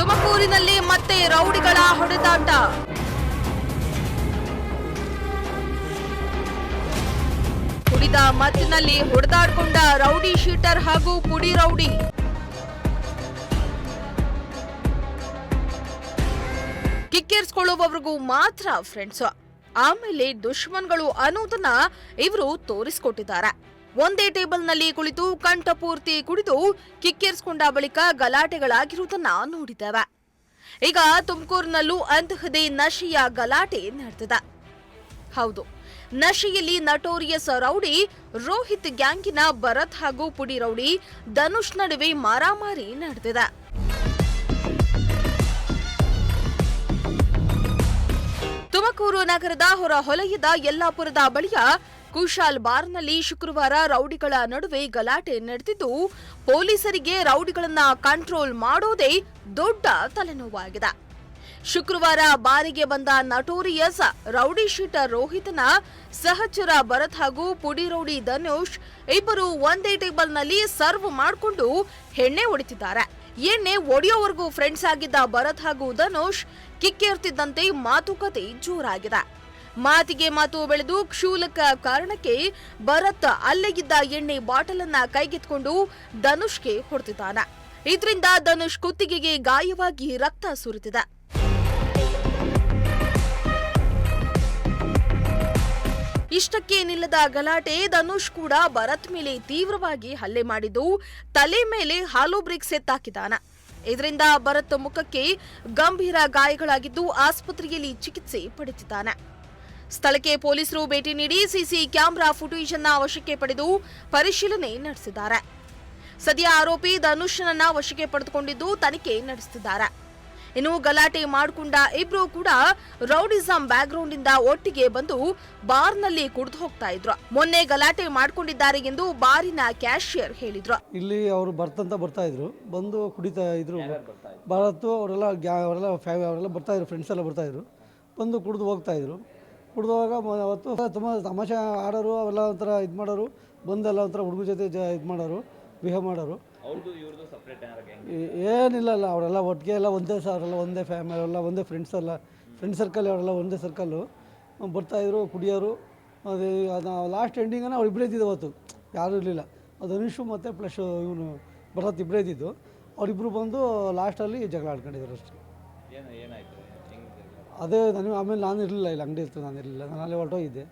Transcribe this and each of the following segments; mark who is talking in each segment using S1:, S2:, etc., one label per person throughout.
S1: ತುಮಕೂರಿನಲ್ಲಿ ಮತ್ತೆ ರೌಡಿಗಳ ಹೊಡೆದಾಟ. ಕುಡಿದ ಮತ್ತಿನಲ್ಲಿ ಹೊಡೆದಾಡಿಕೊಂಡ ರೌಡಿ ಶೀಟರ್ ಹಾಗೂ ಪುಡಿ ರೌಡಿ. ಕಿಕ್ಕೇರ್ಸ್ಕೊಳ್ಳುವವರೆಗೂ ಮಾತ್ರ ಫ್ರೆಂಡ್ಸ್, ಆಮೇಲೆ ದುಶ್ಮನ್ಗಳು ಅನ್ನೋದನ್ನ ಇವರು ತೋರಿಸ್ಕೊಟ್ಟಿದ್ದಾರೆ. ಒಂದೇ ಟೇಬಲ್ನಲ್ಲಿ ಕುಳಿತು ಕಂಠಪೂರ್ತಿ ಕುಡಿದು ಕಿಕ್ಕೇರಿಸಿಕೊಂಡ ಬಳಿಕ ಗಲಾಟೆಗಳಾಗಿರುವುದನ್ನ ನೋಡಿದ್ದೇವೆ. ಈಗ ತುಮಕೂರಿನಲ್ಲೂ ಅಂತಹದೇ ನಶೆಯ ಗಲಾಟೆ ನಡೆದಿದೆ. ಹೌದು, ನಶೆಯಲ್ಲಿ ನಟೋರಿಯಸ್ ರೌಡಿ, ರೋಹಿತ್ ಗ್ಯಾಂಗಿನ ಭರತ್ ಹಾಗೂ ಪುಡಿ ರೌಡಿ, ಧನುಷ್ ನಡುವೆ ಮಾರಾಮಾರಿ ನಡೆದಿದೆ. ತುಮಕೂರು ನಗರದ ಹೊರ ಹೊಲಯದ ಯಲ್ಲಾಪುರದ ಬಳಿಯ ಕುಶಾಲ್ ಬಾರ್ನಲ್ಲಿ ಶುಕ್ರವಾರ ರೌಡಿಗಳ ನಡುವೆ ಗಲಾಟೆ ನಡೆದಿದ್ದು, ಪೊಲೀಸರಿಗೆ ರೌಡಿಗಳನ್ನ ಕಂಟ್ರೋಲ್ ಮಾಡೋದೇ ದೊಡ್ಡ ತಲೆನೋವಾಗಿದೆ. ಶುಕ್ರವಾರ ಬಾರಿಗೆ ಬಂದ ನಟೋರಿಯಸ್, ರೌಡಿ ಶೀಟರ್ ರೋಹಿತನ ಸಹಚರ ಭರತ್ ಹಾಗೂ ಪುಡಿ ರೌಡಿ ಧನುಷ್ ಇಬ್ಬರು ಒಂದೇ ಟೇಬಲ್ನಲ್ಲಿ ಸರ್ವ್ ಮಾಡಿಕೊಂಡು ಎಣ್ಣೆ ಹೊಡಿತಿದ್ದಾರೆ. ಎಣ್ಣೆ ಒಡೆಯೋವರೆಗೂ ಫ್ರೆಂಡ್ಸ್ ಆಗಿದ್ದ ಭರತ್ ಹಾಗೂ ಧನುಷ್ ಕಿಕ್ಕೇರ್ತಿದ್ದಂತೆ ಮಾತುಕತೆ ಜೋರಾಗಿದೆ. ಮಾತಿಗೆ ಮಾತು ಬೆಳೆದು ಕ್ಷೂಲಕ ಕಾರಣಕ್ಕೆ ಭರತ್ ಅಲ್ಲೆಗಿದ್ದ ಎಣ್ಣೆ ಬಾಟಲ್ ಅನ್ನ ಕೈಗೆತ್ಕೊಂಡು ಧನುಷ್ಗೆ ಹೊಡೆದಿದ್ದಾನ. ಇದರಿಂದ ಧನುಷ್ ಕುತ್ತಿಗೆಗೆ ಗಾಯವಾಗಿ ರಕ್ತ ಸುರಿದಿದೆ. ಇಷ್ಟಕ್ಕೆ ನಿಲ್ಲದ ಗಲಾಟೆ ಧನುಷ್ ಕೂಡ ಭರತ್ ಮೇಲೆ ತೀವ್ರವಾಗಿ ಹಲ್ಲೆ ಮಾಡಿದ್ದು ತಲೆ ಮೇಲೆ ಹಾಲು ಬ್ರಿಕ್ಸ್ ಎತ್ತಾಕಿದಾನ ಇದರಿಂದ ಭರತ್ ಮುಖಕ್ಕೆ ಗಂಭೀರ ಗಾಯಗಳಾಗಿದ್ದು ಆಸ್ಪತ್ರೆಯಲ್ಲಿ ಚಿಕಿತ್ಸೆ ಪಡೆದಿದ್ದಾನೆ. ಸ್ಥಳಕ್ಕೆ ಪೊಲೀಸರು ಭೇಟಿ ನೀಡಿ ಸಿಸಿ ಕ್ಯಾಮೆರಾ ಫುಟೇಜ್ ಅನ್ನ ವಶಕ್ಕೆ ಪಡೆದು ಪರಿಶೀಲನೆ ನಡೆಸಿದ್ದಾರೆ. ಸದ್ಯ ಆರೋಪಿ ಧನುಷ್ನನ್ನ ವಶಕ್ಕೆ ಪಡೆದುಕೊಂಡಿದ್ದು ತನಿಖೆ ನಡೆಸುತ್ತಿದ್ದಾರೆ. ಇನ್ನು ಗಲಾಟೆ ಮಾಡಿಕೊಂಡ ಇಬ್ರು ಕೂಡ ರೌಡಿಸಂ ಬ್ಯಾಕ್ಗ್ರೌಂಡ್ ಇಂದ ಒಟ್ಟಿಗೆ ಬಂದು ಬಾರ್ನಲ್ಲಿ ಕುಡಿದು ಹೋಗ್ತಾ ಇದ್ರು. ಮೊನ್ನೆ ಗಲಾಟೆ ಮಾಡ್ಕೊಂಡಿದ್ದಾರೆ ಎಂದು ಬಾರಿನ ಕ್ಯಾಶಿಯರ್ ಹೇಳಿದ್ರು.
S2: ಇಲ್ಲಿ ಅವರು ಬರ್ತಂತ ಬರ್ತಾ ಇದ್ರು. ಬಂದು ಕುಡಿತಾ ಇದ್ರು. ಭಾರತು ಅವರೆಲ್ಲ ಅವರೆಲ್ಲ ಅವರೆಲ್ಲ ಬರ್ತಾ ಇದ್ರು. ಫ್ರೆಂಡ್ಸ್ ಎಲ್ಲ ಬರ್ತಾ ಇದ್ರು. ಬಂದು ಕುಡಿದು ಹೋಗ್ತಾ ಇದ್ರು. ಕುಡಿದೋವಾಗ ಅವತ್ತು ತುಂಬ ತಮಾಷೆ ಆಡೋರು ಅವೆಲ್ಲ ಒಂಥರ ಇದು ಮಾಡೋರು ಬಂದೆಲ್ಲ ಒಂಥರ ಹುಡುಗ ಜೊತೆ ಜ ಇದು ಮಾಡೋರು ಬಿಹೇವ್ ಮಾಡೋರು. ಏನಿಲ್ಲ ಅಲ್ಲ ಅವರೆಲ್ಲ ಒಟ್ಟಿಗೆ ಎಲ್ಲ ಒಂದೇ ಸಾರಲ್ಲ ಅವರೆಲ್ಲ ಒಂದೇ ಫ್ಯಾಮಿಲಿ ಅವರೆಲ್ಲ ಒಂದೇ ಫ್ರೆಂಡ್ಸ್ ಎಲ್ಲ ಫ್ರೆಂಡ್ ಸರ್ಕಲ್ ಅವರೆಲ್ಲ ಒಂದೇ ಸರ್ಕಲ್ಲು ಬರ್ತಾಯಿದ್ರು ಕುಡಿಯೋರು ಅದು ಅದು ಲಾಸ್ಟ್ ಎಂಡಿಂಗನ್ನು ಅವ್ರು ಇಬ್ಬರೇ ಇದ್ದಿದ್ದು ಅವತ್ತು. ಯಾರೂ ಇರಲಿಲ್ಲ. ಅದು ಅನುಷು ಮತ್ತು ಪ್ಲಸ್ ಇವನು ಭರತ್ ಇಬ್ಬರೇ ಇದ್ದಿದ್ದು. ಅವರಿಬ್ಬರು ಬಂದು ಲಾಸ್ಟಲ್ಲಿ ಜಗಳ ಆಡ್ಕೊಂಡಿದ್ದಾರೆ ಅಷ್ಟೇ. ಅದೇ ನನಗೆ ಆಮೇಲೆ ನಾನು ಇರಲಿಲ್ಲ, ಇಲ್ಲಿ ಅಂಗಡಿ ಇರ್ತದೆ ನಾನು ಇರಲಿಲ್ಲ. ನಾನು ಅಲ್ಲಿ ಹೊರಟೋಗಿದ್ದೆ.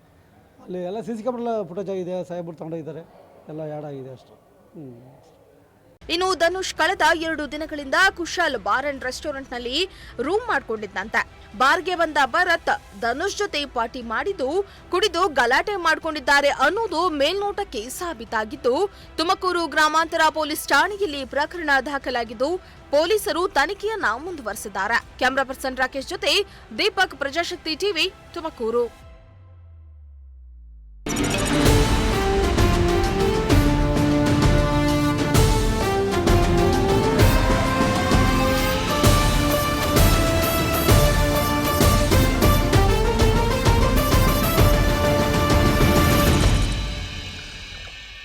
S2: ಅಲ್ಲಿ ಎಲ್ಲ ಸಿ ಸಿ ಕ್ಯಾಮ್ರಾ ಫುಟೇಜ್ ಆಗಿದೆ, ಸಾಹೇಬ್ರು ತೊಗೊಂಡೋಗಿದ್ದಾರೆ. ಎಲ್ಲ ಆ್ಯಡ್ ಆಗಿದೆ ಅಷ್ಟು.
S1: ಇನ್ನು ಧನುಷ್ ಕಳೆದ ಎರಡು ದಿನಗಳಿಂದ ಕುಶಾಲ್ ಬಾರ್ ಅಂಡ್ ರೆಸ್ಟೋರೆಂಟ್ನಲ್ಲಿ ರೂಮ್ ಮಾಡಿಕೊಂಡಿದ್ದಂತೆ ಬಾರ್ಗೆ ಬಂದ ಭರತ್ ಧನುಷ್ ಜೊತೆ ಪಾರ್ಟಿ ಮಾಡಿದ್ದು, ಕುಡಿದು ಗಲಾಟೆ ಮಾಡಿಕೊಂಡಿದ್ದಾರೆ ಅನ್ನೋದು ಮೇಲ್ನೋಟಕ್ಕೆ ಸಾಬೀತಾಗಿದ್ದು, ತುಮಕೂರು ಗ್ರಾಮಾಂತರ ಪೊಲೀಸ್ ಠಾಣೆಯಲ್ಲಿ ಪ್ರಕರಣ ದಾಖಲಾಗಿದ್ದು, ಪೊಲೀಸರು ತನಿಖೆಯನ್ನ ಮುಂದುವರೆಸಿದ್ದಾರೆ. ಕ್ಯಾಮರಾ ಪರ್ಸನ್ ರಾಕೇಶ್ ಜೊತೆ ದೀಪಕ್ ಪ್ರಜಾಶಕ್ತಿ ಟಿವಿ ತುಮಕೂರು